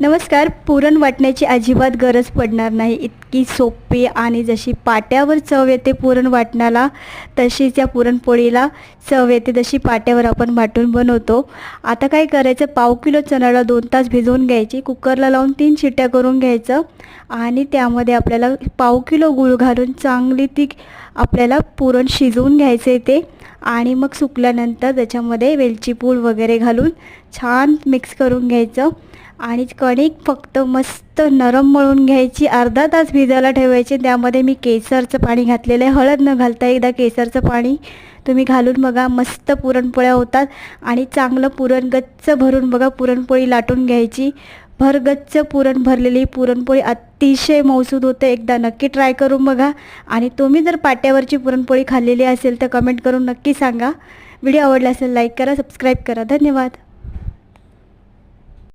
नमस्कार पुरण वाटण्याची अजिबात गरज पडणार नाही. इतकी सोपी आणि जशी पाट्यावर चव येते पुरण वाटण्याला तशीच या पुरणपोळीला चव येते जशी पाट्यावर आपण वाटून बनवतो. आता काय करायचं? पाव किलो चणाला दोन तास भिजवून घ्यायची. कुकरला लावून तीन शिट्ट्या करून घ्यायचं. आणि त्यामध्ये आपल्याला पाव किलो गूळ घालून चांगली ती आपल्याला पुरण शिजवून घ्यायचं ते आणि मग सुकल्यानंतर त्याच्यामध्ये वेलची पूड वगैरे घालून छान मिक्स करून घ्यायचं. आणि कणिक फक्त मस्त नरम मळून घ्यायची अर्धा तास भिजायला ठेवायची. त्यामध्ये मी केसरचं पाणी घातलेलं आहे. हळद न घालता एकदा केसरचं पाणी तुम्ही घालून बघा. मस्त पुरणपोळ्या होतात. आणि चांगलं पुरण गच्च भरून बघा. पुरणपोळी लाटून घ्यायची. भरगच्च पुरण भरलेली पुरणपोळी अतिशय मौसूद होते. एकदा नक्की ट्राय करून बघा. आणि तुम्ही जर पाट्यावरची पुरणपोळी खाल्लेली असेल तर कमेंट करून नक्की सांगा. व्हिडिओ आवडला असेल लाईक करा सबस्क्राईब करा. धन्यवाद.